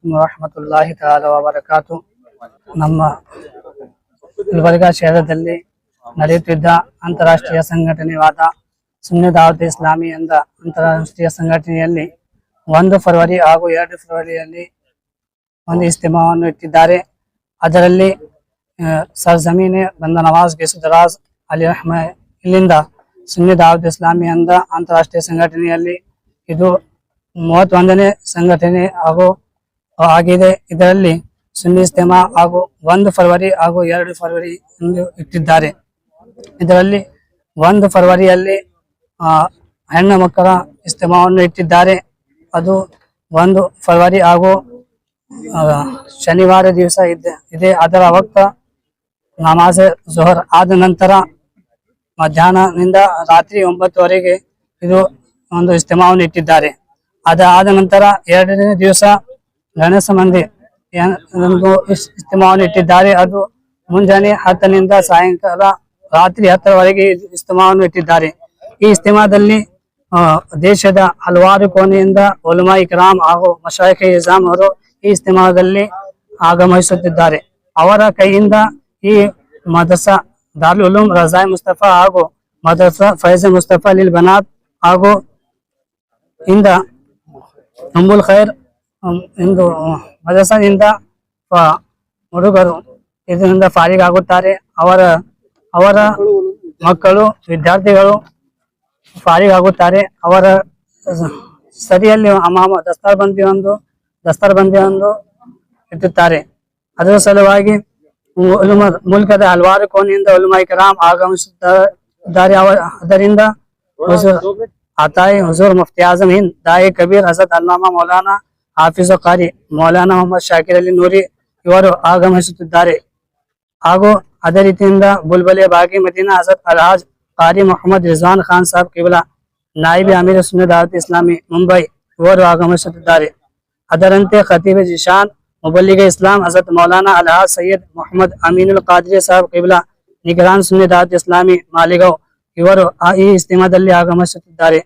ಅಲೈಕುಮ್ ವರಹಮತುಲ್ಲಾಹಿ ತಾಲ ವಬರಕಾತು. ನಮ್ಮ ಗುಲ್ಬರ್ಗಾ ಶಹರದಲ್ಲಿ ನಡೆಯುತ್ತಿದ್ದ ಅಂತಾರಾಷ್ಟ್ರೀಯ ಸಂಘಟನೆವಾದ ಸುನ್ನಿ ದಾವತ್ ಇಸ್ಲಾಮಿ ಎಂದ ಅಂತಾರಾಷ್ಟ್ರೀಯ ಸಂಘಟನೆಯಲ್ಲಿ ಒಂದು ಫೆಬ್ರವರಿ ಹಾಗೂ ಎರಡು ಫೆಬ್ರವರಿಯಲ್ಲಿ ಒಂದು ಇಸ್ತಿಮಾವನ್ನು ಇಟ್ಟಿದ್ದಾರೆ. ಅದರಲ್ಲಿ ಸರ್ ಜಮೀನೆ ಬಂದ ನವಾಜ್ ಗೆಸುದರಾಜ್ ಅಲಿ ರಹಮ ಇಲ್ಲಿಂದ ಸುನ್ನಿ ದಾವತ್ ಇಸ್ಲಾಮಿ ಎಂದ ಅಂತಾರಾಷ್ಟ್ರೀಯ ಸಂಘಟನೆಯಲ್ಲಿ ಇದು ಮೂವತ್ತೊಂದನೇ ಸಂಘಟನೆ ಹಾಗೂ ಆಗಿದೆ. ಇದರಲ್ಲಿ ಸುನ್ನಿ ಇಸ್ತೆಮಾ ಹಾಗೂ ಒಂದು ಫೆಬ್ರವರಿ ಹಾಗೂ ಎರಡು ಫೆಬ್ರವರಿ ಎಂದು ಇಟ್ಟಿದ್ದಾರೆ. ಇದರಲ್ಲಿ ಒಂದು ಫೆಬ್ರವರಿಯಲ್ಲಿ ಆ, ಹೆಣ್ಣು ಮಕ್ಕಳ ಇಸ್ತೆಮಾವನ್ನು ಇಟ್ಟಿದ್ದಾರೆ. ಅದು ಒಂದು ಫೆಬ್ರವರಿ ಹಾಗೂ ಶನಿವಾರ ದಿವಸ ಇದೆ. ಇದೆ. ಅದರ ವಕ್ತ ನಮಾಜ್ ಜೊಹರ್ ಆದ ನಂತರ ಮಧ್ಯಾಹ್ನದಿಂದ ರಾತ್ರಿ ಒಂಬತ್ತುವರೆಗೆ ಇದು ಒಂದು ಇಸ್ತೆಮಾವನ್ನು ಇಟ್ಟಿದ್ದಾರೆ. ಅದಾದ ನಂತರ ಎರಡನೇ ದಿವಸ ಗಣೇಶ ಮಂದಿ ಒಂದು ಇಸ್- ಇಸ್ತೆಮಾವನ್ನು ಇಟ್ಟಿದ್ದಾರೆ. ಅದು ಮುಂಜಾನೆ ಹತ್ತನಿಂದ ಸಾಯಂಕಾಲ ರಾತ್ರಿ ಹತ್ತರವರೆಗೆ ಇಸ್ತಮಾವನ್ನು ಇಟ್ಟಿದ್ದಾರೆ. ಈ ಇಸ್ತಿಮಾದಲ್ಲಿ ದೇಶದ ಹಲವಾರು ಕೋಣೆಯಿಂದ ಒಲಮಾ ಇಕ್ರಾಮ್ ಹಾಗೂ ಮಶಾಯಿಖ್ ಇಜಾಮ್ ಅವರು ಈ ಇಸ್ತಿಮಾದಲ್ಲಿ ಆಗಮಿಸುತ್ತಿದ್ದಾರೆ ಅವರ ಕೈಯಿಂದ ಈ ಮದರ್ಸಾ ದಾರುಲ್ ಉಲೂಮ್, ರಜಾಯ್ ಮುಸ್ತಫಾ ಹಾಗೂ ಮದರ್ಸಾ ಫೈಜ್ ಮುಸ್ತಫಾ ಲಿಲ್ ಬನಾತ್ ಹಾಗೂ ಇಂದ ಅಂಬುಲ್ ಖೈರ್ ಇಂದು ಮದಸನಿಂದ ಹುಡುಗರು ಇದರಿಂದ ಫಾರಿಗ್ ಆಗುತ್ತಾರೆ ಅವರ ಅವರ ಮಕ್ಕಳು ವಿದ್ಯಾರ್ಥಿಗಳು ಫಾರಿಗ್ ಆಗುತ್ತಾರೆ ಅವರ ಸರಿಯಲ್ಲಿ ಅಮಾಮ ದಸ್ತಾರ್ ಬಂದಿ ಒಂದು ದಸ್ತಾರ್ ಬಂದಿ ಒಂದು ಇಟ್ಟುತ್ತಾರೆ ಅದರ ಸಲುವಾಗಿ ಮುಲ್ಕದ ಹಲವಾರು ಕೋಣೆಯಿಂದ ಉಲುಮಾ ರಾಮ್ ಆಗಮಿಸುತ್ತಿದ್ದಾರೆ. ಅವ- ಅದರಿಂದ ಹುಜೂರ್ ಆತಾಯಿ ಹುಜೂರ್ ಮುಫ್ತಿ ಆಜಮ್ ಹಿಂದ್ ದಾಯಿ ಕಬೀರ್ ಹಜರತ್ ಅಲ್ಲಾಮಾ ಮೌಲಾನಾ ಹಾಫಿಜ್ ಕಾರಿ ಮೌಲಾನಾ ಮೊಹಮ್ಮದ್ ಶಾಕಿರ್ ಅಲಿ ನೂರಿ ಇವರು ಆಗಮಿಸುತ್ತಿದ್ದಾರೆ ಹಾಗೂ ಅದೇ ರೀತಿಯಿಂದ ಬುಲ್ಬಲೆ ಬಾಗಿ ಮದೀನಾ ಹಜರತ್ ಅಲ್ಹಾಜ್ ಕಾರಿ ಮೊಹಮ್ಮದ್ ರಿಜ್ವಾನ್ ಖಾನ್ ಸಾಬ್ ಕಿಬ್ಲಾ ನಾಯಿಬಿ ಅಮೀರ್ ಸುನ್ನಿ ದಾವತ್ ಇಸ್ಲಾಮಿ ಮುಂಬೈ ಇವರು ಆಗಮಿಸುತ್ತಿದ್ದಾರೆ ಅದರಂತೆ ಖತೀಬ್ ಜಿಶಾನ್ ಮುಬಲ್ಲಿಗ ಇಸ್ಲಾಂ ಹಜರತ್ ಮೌಲಾನಾ ಅಲ್ಹಾಜ್ ಸೈಯದ್ ಮೊಹಮ್ಮದ್ ಅಮೀನುಲ್ ಖಾದ್ರಿ ಸಾಬ್ ಕಿಬ್ಲಾ ನಿಗರಾನ್ ಸುನ್ನಿ ದಾವತ್ ಇಸ್ಲಾಮಿ ಮಾಲಿಗೌ ಇವರು ಆ- ಈ ಇಸ್ತಿಮಾದಲ್ಲಿ ಆಗಮಿಸುತ್ತಿದ್ದಾರೆ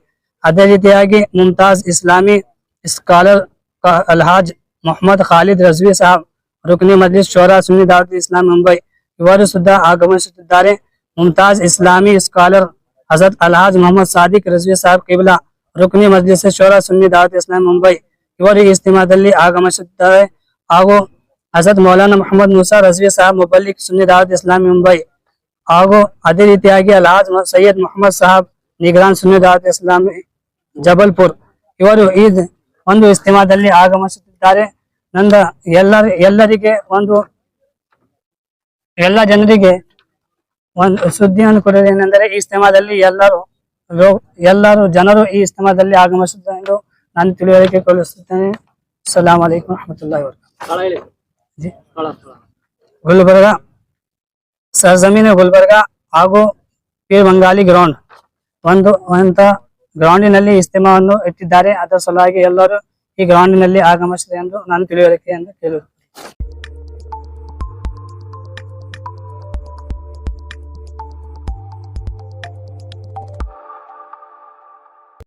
ಅದೇ ರೀತಿಯಾಗಿ ಮುಮ್ತಾಜ್ ಇಸ್ಲಾಮಿ ಸ್ಕಾಲರ್ ಕ- ಅಲ್ಹಾಜ್ ಮೊಹಮ್ಮದ್ ಖಾಲಿದ್ ರಜ್ವಿ ಸಾಬ್ ರುಕ್ನಿ ಮಜ್ಲಿಸ್ ಶೋರಾ ಸುನ್ನಿ ದಾವತ್ ಇಸ್ಲಾಂ ಮುಂಬೈ ಇವರು ಸುದ್ದ ಆಗಮಿಸುತ್ತಿದ್ದಾರೆ ಮುಮ್ತಾಜ್ ಇಸ್ಲಾಮಿ ಸ್ಕಾಲರ್ ಹಜರತ್ ಅಲ್ಹಾಜ್ ಮೊಹಮ್ಮದ್ ಸಾದಿಕ್ ರಜ್ವಿ ಸಾಬ್ ಕಿಬ್ಲಾ ರುಕ್ನಿ ಮಜ್ಲಿಸ್ ಶೋರಾ ಸುನ್ನಿ ದಾವತ್ ಇಸ್ಲಾಂ ಮುಂಬೈ ಇವರು ಈ ಇಸ್ತಿಮಾದಲ್ಲಿ ಆಗಮಿಸುತ್ತಿದ್ದಾರೆ ಹಾಗೂ ಹಜರತ್ ಮೌಲಾನಾ ಮೊಹಮ್ಮದ್ ಮುಸಾ ರಜ್ವಿ ಸಾಹಬ್ ಮುಬಲ್ಲಿಕ್ ಸುನ್ನಿ ದಾವತ್ ಇಸ್ಲಾಮಿ ಮುಂಬೈ ಹಾಗೂ ಅದೇ ರೀತಿಯಾಗಿ ಅಲ್ಹಾಜ್ ಮೊಹಮ್ಮದ್ ಸೈಯದ್ ಮೊಹಮ್ಮದ್ ಸಾಹಬ್ ನಿಗ್ರಾನ್ ಸುನ್ನಿ ದಾವತ್ ಇಸ್ಲಾಮಿ ಜಬಲ್ಪುರ್ ಇವರು ಈ ಒಂದು ಇಸ್ತಿಮಾದಲ್ಲಿ ಆಗಮಿಸುತ್ತಿದ್ದಾರೆ. ನಂದ ಎಲ್ಲರ ಎಲ್ಲರಿಗೆ ಒಂದು ಎಲ್ಲ ಜನರಿಗೆ ಒಂದು ಸುದ್ದಿಯನ್ನು ಕೊಡುವುದೇನೆಂದರೆ ಈ ಇಸ್ತಿಮಾದಲ್ಲಿ ಎಲ್ಲರೂ ಎಲ್ಲರೂ ಜನರು ಈ ಇಸ್ತಿಮಾದಲ್ಲಿ ಆಗಮಿಸುತ್ತಾರೆ ಎಂದು ನಾನು ತಿಳಿವಳಿಕೆ ಕೊಡಿಸುತ್ತೇನೆ. ಸಲಾಂ ಅಲೈಕುಂ ರಹಮತುಲ್ಲಾಹಿ. ಜಿ. ಗುಲ್ಬರ್ಗ ಸರ್ಜಮೀನ್ ಗುಲ್ಬರ್ಗ ಹಾಗೂ ಪೀರ್ ಬಂಗಾಲಿ ಗ್ರೌಂಡ್ ಒಂದು ಅಂತ ಗ್ರೌಂಡಿನಲ್ಲಿ ಇಸ್ತಿಮಾವನ್ನು ಇಟ್ಟಿದ್ದಾರೆ. ಅದರ ಸಲುವಾಗಿ ಎಲ್ಲರೂ ಈ ಗ್ರೌಂಡಿನಲ್ಲಿ ಆಗಮಿಸಿದೆ ಎಂದು ನಾನು ತಿಳಿವಳಿಕೆಯನ್ನು ಕೇಳು